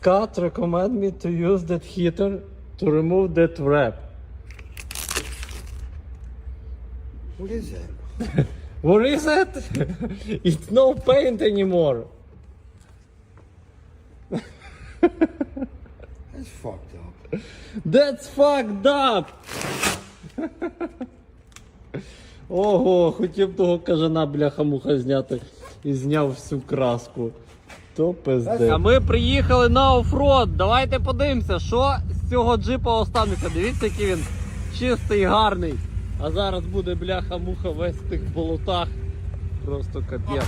Scott recommend me to use that heater to remove that wrap. What is that? What is it? It's no paint anymore. That's fucked up. That's fucked up! Ого, хотів того кажана бляха-муха зняти і зняв всю краску. То пизде. А ми приїхали на оффроад. Давайте подивимося, що з цього джипа останеться. Дивіться, який він чистий, гарний. А зараз буде бляха-муха весь в тих болотах. Просто капець.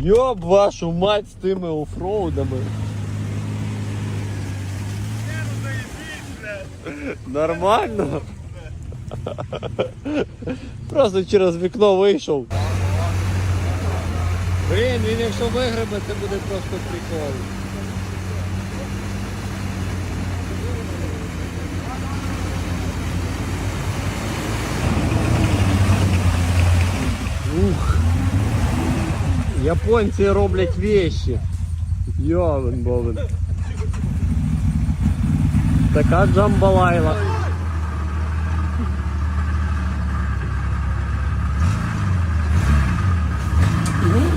Йоб вашу мать з тими офроудами. Нормально. Просто через вікно вийшов. Блін, він якщо вигребе, це буде просто прикол. Японці роблять вещи. Йовен бовен. Така джамбалайла.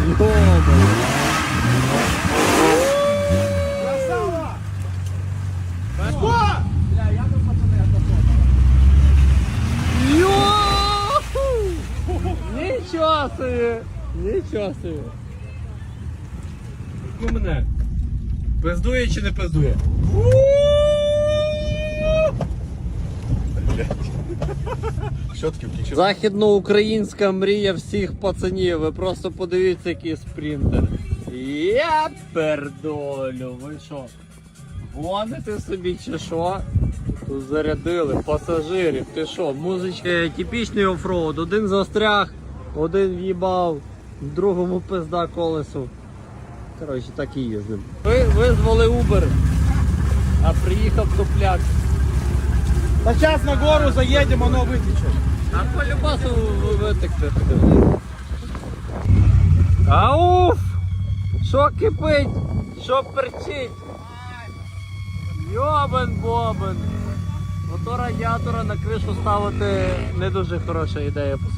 Йобан. Йо! Нічого собі! Ну мене. Пиздує чи не пиздує? Щотки втіче. Західноукраїнська мрія всіх пацанів. Ви просто подивіться, який спринтер. Я пердолю. Ви що? Гоните собі чи що? Тут зарядили пасажирів. Ти що? Музичка типічний офроуд. Один застряг, один в'їбав, другому пизда колесу. Коротше, так і їздимо. Ви визвали Uber, а приїхав топляк. Сейчас на гору заедем, оно вытечет. А по любасу витекти. Ауф! Що кипить? Що перчить? Йобен бобен. Ото радіатора на кришу ставити не дуже хороша ідея по собі.